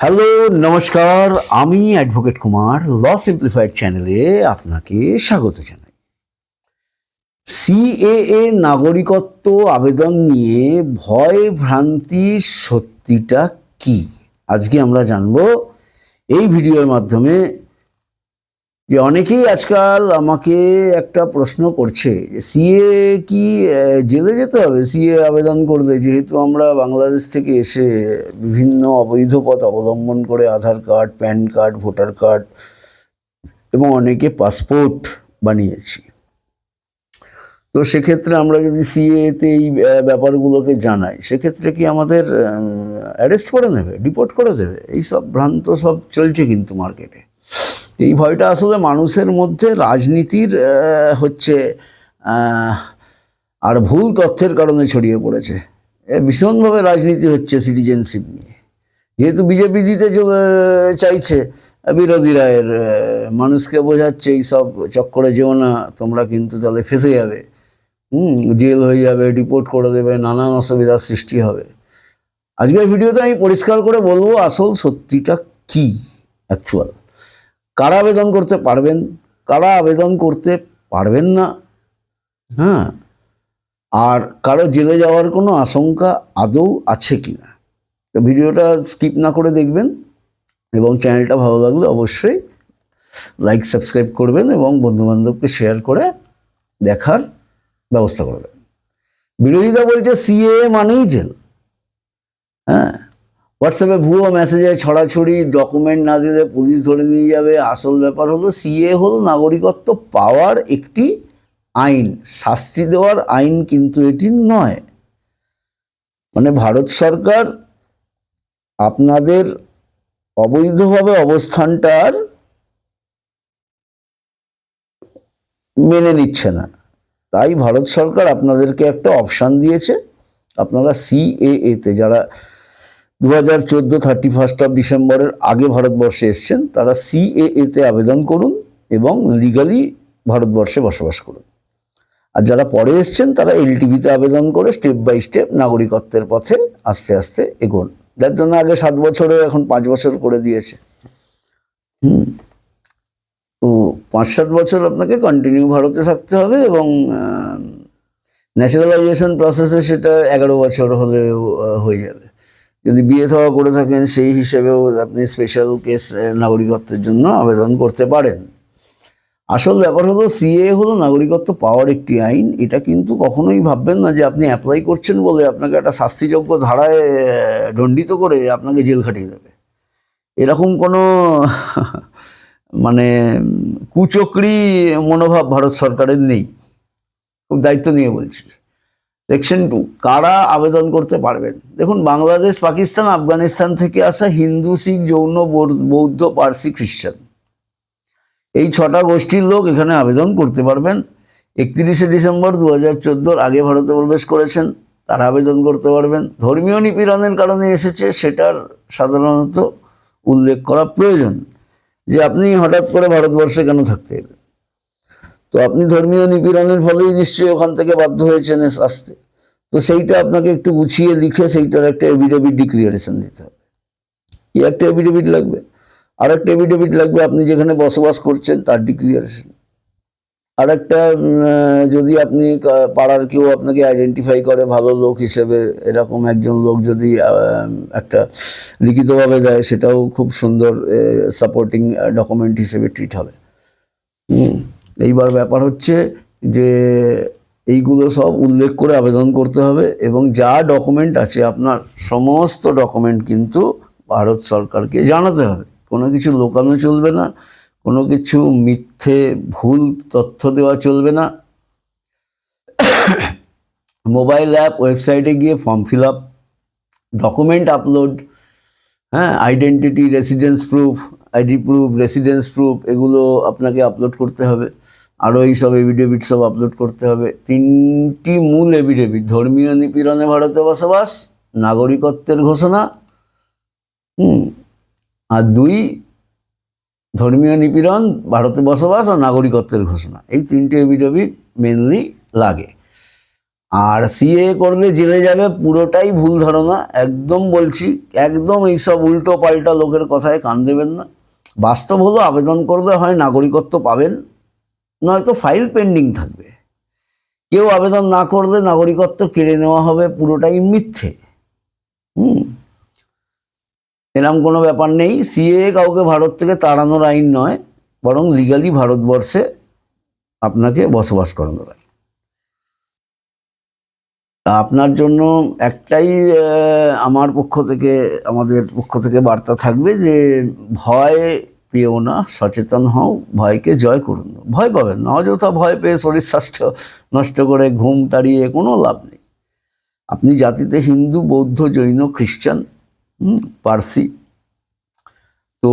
Hello, নমস্কার। আমি advocate Kumar, ল simplified চ্যানেলে আপনাকে স্বাগত জানাই। সিএএ নাগরিকত্ব আবেদন নিয়ে ভয় ভ্রান্তি সত্যিটা কি? আজকে আমরা জানব। এই ভিডিওর মাধ্যমে যে অনেকেই আজকাল আমাকে একটা প্রশ্ন করছে সিএ কি জেলে যেতে হবে? সিএ আবেদন করলে যেহেতু আমরা বাংলাদেশ থেকে এসে বিভিন্ন অবৈধ পথ অবলম্বন করে Aadhaar card, PAN card, voter card এবং অনেকে পাসপোর্ট বানিয়েছি। তো সেক্ষেত্রে আমরা যদি সিএতে এই ব্যাপারগুলোকে জানাই, সেক্ষেত্রে কি আমাদের অ্যারেস্ট করে নেবে? ডিপোর্ট করে দেবে? এই সব ভ্রান্ত সব চলছে কিন্তু মার্কেটে এই ভয়টা আসলে মানুষের মধ্যে রাজনীতির হচ্ছে আর ভুল তথ্যের কারণে ছড়িয়ে পড়েছে। ভীষণভাবে রাজনীতি হচ্ছে সিটিজেনশিপ নিয়ে। যেহেতু বিজেপি দিতে চলে- চাইছে বিরোধীরা এর মানুষকে বোঝাচ্ছে এই সব চক্করে যেও না, তোমরা কিন্তু তাহলে ফেসে যাবে। হুম, জেল হয়ে যাবে ডিপোর্ট করে দেবে, নানান অসুবিধার সৃষ্টি হবে। আজকের ভিডিওতে আমি পরিষ্কার করে বলব, আসল সত্যিটা কি অ্যাকচুয়াল কারা আবেদন করতে পারবেন? কারা আবেদন করতে পারবেন না? হ্যাঁ। আর কারও জেলে যাওয়ার কোনো আশঙ্কা আদৌ আছে কি না? তো ভিডিওটা স্কিপ না করে দেখবেন এবং চ্যানেলটা ভালো লাগলে অবশ্যই লাইক, সাবস্ক্রাইব করবেন এবং বন্ধুবান্ধবকে শেয়ার করে দেখার ব্যবস্থা করবেন। বিরোধীরা বলছে সিএ মানেই জেল। হ্যাঁ। হোয়াটসঅ্যাপে ভুয়ো মেসেজে ছড়াছড়ি ডকুমেন্ট না দিলে পুলিশ ধরে নিয়ে যাবে, আসল ব্যাপার হলো সিএ হলো নাগরিকত্ব পাওয়ার একটি আইন। শাস্তি দেওয়ার আইন কিন্তু এটি নয়। মানে ভারত সরকার আপনাদের অবৈধভাবে অবস্থানটার মেনে নিচ্ছে না। তাই ভারত সরকার আপনাদেরকে একটা অপশান দিয়েছে। আপনারা সিএএতে যারা দু হাজার চোদ্দ থার্টি ফার্স্ট অফ ডিসেম্বরের আগে ভারতবর্ষে এসছেন, তারা সিএএতে আবেদন করুন এবং লিগালি ভারতবর্ষে বসবাস করুন। আর যারা পরে এসছেন, তারা এলটিভিতে আবেদন করে স্টেপ বাই স্টেপ নাগরিকত্বের পথে আস্তে আস্তে এগোন। যার জন্য আগে সাত বছরে, এখন পাঁচ বছর করে দিয়েছে। হুম। তো পাঁচ সাত বছর আপনাকে কন্টিনিউ ভারতে থাকতে হবে এবং ন্যাচারালাইজেশন প্রসেসে সেটা এগারো বছর হলে হয়ে যাবে। যদি বিয়ে থাওয়া করে থাকেন, সেই হিসেবেও আপনি স্পেশাল কেস নাগরিকত্বের জন্য আবেদন করতে পারেন। আসল ব্যাপার হলো সিএ হলো নাগরিকত্ব পাওয়ার একটি আইন। এটা কিন্তু কখনোই ভাববেন না যে আপনি অ্যাপ্লাই করছেন বলে আপনাকে একটা শাস্তিযোগ্য ধারায় দণ্ডিত করে আপনাকে জেল খাটিয়ে দেবে। এরকম কোনো মানে কুচক্রি মনোভাব ভারত সরকারের নেই। খুব দায়িত্ব নিয়ে বলছি। সেকশন টু কারা আবেদন করতে পারবেন? দেখুন, বাংলাদেশ, পাকিস্তান, আফগানিস্তান থেকে আসা হিন্দু, শিখ বৌদ্ধ- বৌদ্ধ, পার্সি, খ্রিস্টান। এই ছটা গোষ্ঠীর লোক এখানে আবেদন করতে পারবেন। একত্রিশে ডিসেম্বর দু হাজার চোদ্দোর আগে ভারতে প্রবেশ করেছেন, তারা আবেদন করতে পারবেন। ধর্মীয় নিপীড়নের কারণে এসেছে, সেটার সাধারণত উল্লেখ করা প্রয়োজন যে আপনি হঠাৎ করে ভারতবর্ষে কেন থাকতে এলেন? তো আপনি ধর্মীয় নিপীড়নের ফলেই নিশ্চয়ই ওখান থেকে বাধ্য হয়েছেন এস- আসতে তো সেইটা আপনাকে একটু গুছিয়ে লিখে সেইটার একটা এভিডেভিট ডিক্লিয়ারেশন দিতে হবে। কি একটা এভিডেভিট লাগবে? আর একটা এভিডেভিট লাগবে আপনি যেখানে বসবাস করছেন তার ডিক্লিয়ারেশন আর একটা যদি আপনি পাড়ার কেউ আপনাকে আইডেন্টিফাই করে ভালো লোক হিসেবে এরকম একজন লোক যদি একটা লিখিতভাবে দেয় সেটাও খুব সুন্দর সাপোর্টিং ডকুমেন্ট হিসেবে ট্রিট হবে। হুম, এইবার ব্যাপার হচ্ছে যে এইগুলো সব উল্লেখ করে আবেদন করতে হবে এবং যা ডকুমেন্ট আছে আপনার সমস্ত ডকুমেন্ট কিন্তু ভারত সরকারকে জানাতে হবে। কোনো কিছু লোকানো চলবে না, কোনো কিছু মিথ্যে, ভুল তথ্য দেওয়া চলবে না। মোবাইল অ্যাপ, ওয়েবসাইটে গিয়ে form fill up, document upload হ্যাঁ identity, residence proof, ID proof, residence proof, এগুলো আপনাকে আপলোড করতে হবে। আরও এই সব এভিডেভিট সব আপলোড করতে হবে। তিনটি মূল এভিডেভিট, ধর্মীয় নিপীড়নে ভারতে বসবাস, নাগরিকত্বের ঘোষণা, হুম, আর দুই, ধর্মীয় নিপীড়ন, ভারতে বসবাস আর নাগরিকত্বের ঘোষণা। এই তিনটে এভিডেভিট মেনলি লাগে। আর সিএ করলে জেলে যাবে পুরোটাই ভুল ধারণা, একদম বলছি, একদম এইসব উল্টো পাল্টা লোকের কথায় কান দেবেন না। বাস্তব হলো আবেদন করলে হয় নাগরিকত্ব পাবেন নয়তো ফাইল পেন্ডিং থাকবে। কেউ আবেদন না করলে নাগরিকত্ব কেড়ে নেওয়া হবে, পুরোটাই মিথ্যে। হুম। এরম কোনো ব্যাপার নেই। সিএ কাউকে ভারত থেকে তাড়ানোর আইন নয়, বরং লিগালি ভারতবর্ষে আপনাকে বসবাস করানোর আইন। আপনার জন্য একটাই আমার পক্ষ থেকে, আমাদের পক্ষ থেকে বার্তা থাকবে যে ভয় পেও না, সচেতন হও, ভয়কে জয় করুন। ভয় পাবেন না, অযথা ভয় পেয়ে শরীর স্বাস্থ্য নষ্ট করে ঘুম তাড়িয়ে কোনো লাভ নেই। আপনি জাতিতে হিন্দু, বৌদ্ধ, জৈন খ্রিস্টান পার্সি, তো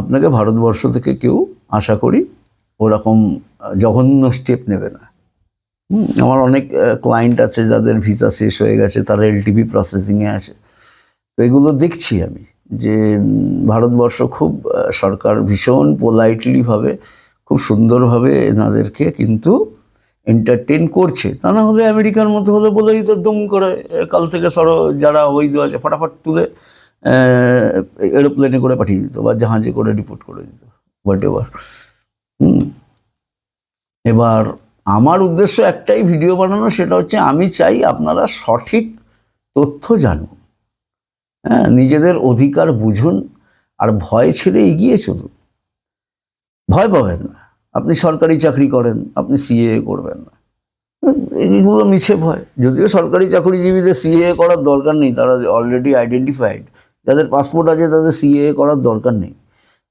আপনাকে ভারতবর্ষ থেকে কেউ আশা করি ওরকম জঘন্য স্টেপ নেবে না। আমার অনেক ক্লায়েন্ট আছে যাদের ভিসা শেষ হয়ে গেছে, তারা এলটিভি প্রসেসিংয়ে আছে। তো এগুলো দেখছি আমি। যে ভারতবর্ষ খুব সরকার ভীষণ পোলাইটলিভাবে খুব সুন্দরভাবে এনাদেরকে কিন্তু এন্টারটেন করছে। তা না হলে আমেরিকার মতো হলে বলেই তো দম করে কাল থেকে সরো, যারা অবৈধ আছে, ফটাফট তুলে এরোপ্লেনে করে পাঠিয়ে দিত বা জাহাজে করে রিপোর্ট করে দিত হোয়াট এভার এবার আমার উদ্দেশ্য একটাই ভিডিও বানানো, সেটা হচ্ছে আমি চাই আপনারা সঠিক তথ্য জানুন হ্যাঁ নিজেদের অধিকার বুঝুন আর ভয় ছেড়ে এগিয়ে চলুন। ভয় পাবেন না। আপনি সরকারি চাকরি করেন, আপনি সিএ করবেন না। এইগুলো মিছে ভয়। যদিও সরকারি চাকরিজীবীদের সিএ করার দরকার নেই, তারা অলরেডি আইডেন্টিফাইড যাদের পাসপোর্ট আছে, তাদের সিএ করার দরকার নেই।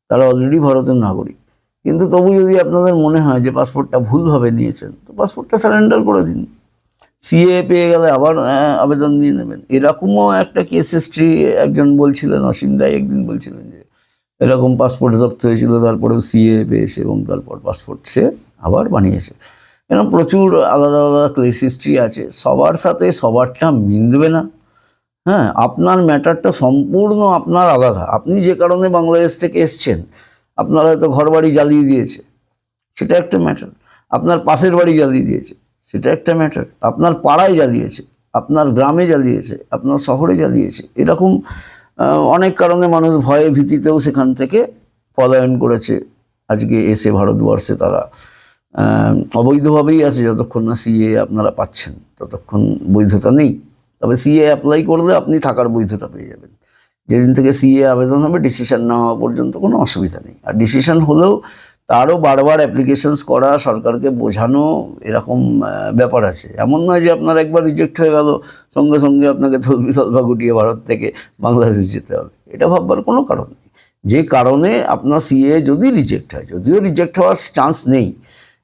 তারা অলরেডি ভারতের নাগরিক। কিন্তু তবু যদি আপনাদের মনে হয় যে পাসপোর্টটা ভুলভাবে নিয়েছেন, তো পাসপোর্টটা সারেন্ডার করে দিন। সিএ পেয়ে গেলে আবার আবেদন দিয়ে নেবেন। এরকমও একটা কেস হিস্ট্রি একজন বলছিলেন, অসীম দাই একদিন বলছিলেন যে, এরকম পাসপোর্ট জব্দ হয়েছিল, তারপরেও সিএ পেয়েছে এবং তারপর পাসপোর্ট সে আবার বানিয়েছে। এরকম প্রচুর আলাদা আলাদা কেস হিস্ট্রি আছে, সবার সাথে সবারটা মিলবে না। হ্যাঁ আপনার ম্যাটারটা সম্পূর্ণ আপনার আলাদা। আপনি যে কারণে বাংলাদেশ থেকে এসছেন, আপনার হয়তো ঘর বাড়ি জ্বালিয়ে দিয়েছে, সেটা একটা ম্যাটার। আপনার পাশের বাড়ি জ্বালিয়ে দিয়েছে। সেটা একটা ম্যাটার আপনার পাড়ায় জ্বালিয়েছে, আপনার গ্রামে জ্বালিয়েছে, আপনার শহরে জ্বালিয়েছে, এরকম অনেক কারণে মানুষ ভয়ে ভীতিতেও সেখান থেকে পলায়ন করেছে। আজকে এসে ভারতবর্ষে তারা অবৈধভাবেই আছে, যতক্ষণ না সিএ আপনারা পাচ্ছেন, ততক্ষণ বৈধতা নেই। তবে সিএ অ্যাপ্লাই করলে আপনি থাকার বৈধতা পেয়ে যাবেন। যেদিন থেকে সিএ আবেদন হবে ডিসিশন না হওয়া পর্যন্ত কোনো অসুবিধা নেই। আর ডিসিশন হলেও তারও বারবার অ্যাপ্লিকেশনস করা, সরকারকে বোঝানো এরকম ব্যাপার আছে। এমন নয় যে আপনার একবার রিজেক্ট হয়ে গেল, সঙ্গে সঙ্গে আপনাকে থলবি তলবা গুটিয়ে ভারত থেকে বাংলাদেশ যেতে হবে। এটা ভাববার কোনো কারণ নেই। যে কারণে আপনার সিএ যদি রিজেক্ট হয়, যদিও রিজেক্ট হওয়ার চান্স নেই,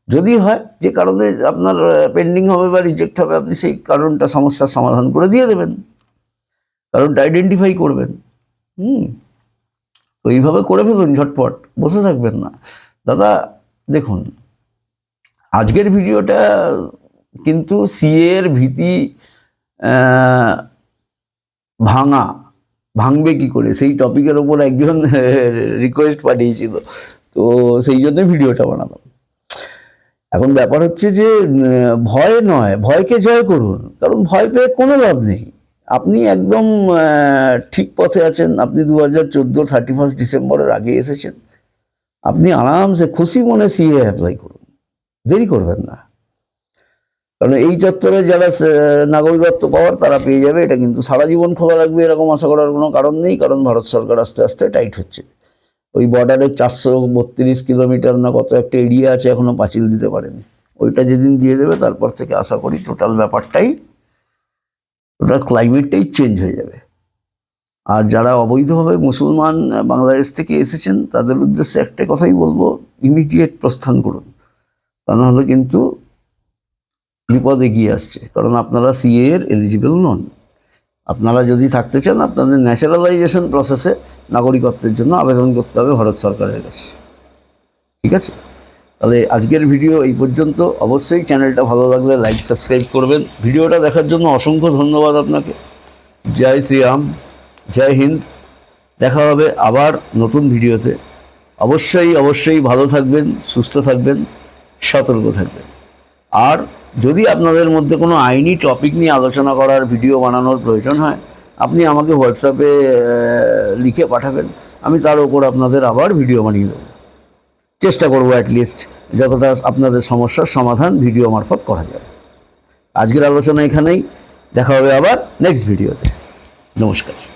যদি হয়, যে কারণে আপনার পেন্ডিং হবে বা রিজেক্ট হবে, আপনি সেই কারণটা, সমস্যার সমাধান করে দিয়ে দেবেন। কারণটা আইডেন্টিফাই করবেন। হুম। তো এইভাবে করে ফেলুন ঝটপট, বসে থাকবেন না। দাদা, দেখুন, আজকের ভিডিওটা কিন্তু সিএ এর ভীতি ভাঙা, ভাঙবে কি করে? সেই টপিকের ওপর একজন রিকোয়েস্ট পাঠিয়েছিল। তো সেই জন্য ভিডিওটা বানালাম। এখন ব্যাপার হচ্ছে যে ভয় নয়, ভয়কে জয় করুন। কারণ ভয় পেয়ে কোনো লাভ নেই। আপনি একদম ঠিক পথে আছেন। আপনি দু হাজার চোদ্দ থার্টি ফার্স্ট ডিসেম্বরের আগে এসেছেন। আপনি আরামসে খুশি মনে সিএ অ্যাপ্লাই করুন। দেরি করবেন না। কারণ এই চত্বরে যারা নাগরিকত্ব পাওয়ার, তারা পেয়ে যাবে। এটা কিন্তু সারা জীবন খোলা রাখবে, এরকম আশা করার কোনো কারণ নেই। কারণ ভারত সরকার আস্তে আস্তে টাইট হচ্ছে। ওই বর্ডারে চারশো বত্রিশ কিলোমিটার না কত একটা এরিয়া আছে এখনও পাঁচিল দিতে পারেনি। ওইটা যেদিন দিয়ে দেবে, তারপর থেকে আশা করি টোটাল ব্যাপারটাই টোটাল ক্লাইমেটটাই চেঞ্জ হয়ে যাবে। আর যারা অবৈধভাবে মুসলমান বাংলাদেশ থেকে এসেছেন, তাদের উদ্দেশ্যে একটা কথাই বলব ইমিডিয়েট প্রস্থান করুন। তা নাহলে কিন্তু বিপদ এগিয়ে আসছে। কারণ আপনারা সিএ এর এলিজিবল নন। আপনারা যদি থাকতে চান, আপনাদের ন্যাচারালাইজেশন প্রসেসে নাগরিকত্বের জন্য আবেদন করতে হবে ভারত সরকারের কাছে। ঠিক আছে? তাহলে আজকের ভিডিও এই পর্যন্ত। অবশ্যই চ্যানেলটা ভালো লাগলে লাইক সাবস্ক্রাইব করবেন। ভিডিওটা দেখার জন্য অসংখ্য ধন্যবাদ আপনাকে। জয় শ্রীরাম জয় হিন্দ। দেখা হবে আবার নতুন ভিডিওতে। অবশ্যই অবশ্যই ভালো থাকবেন, সুস্থ থাকবেন, সতর্ক থাকবেন। আর যদি আপনাদের মধ্যে কোনো আইনি টপিক নিয়ে আলোচনা করার ভিডিও বানানোর প্রয়োজন হয়, আপনি আমাকে হোয়াটসঅ্যাপে লিখে পাঠাবেন। আমি তার উপর আপনাদের আবার ভিডিও বানিয়ে দেবো। চেষ্টা করব অ্যাটলিস্ট যতটা আপনাদের সমস্যার সমাধান ভিডিও মারফত করা যায়। আজকের আলোচনা এখানেই। দেখা হবে আবার নেক্সট ভিডিওতে নমস্কার।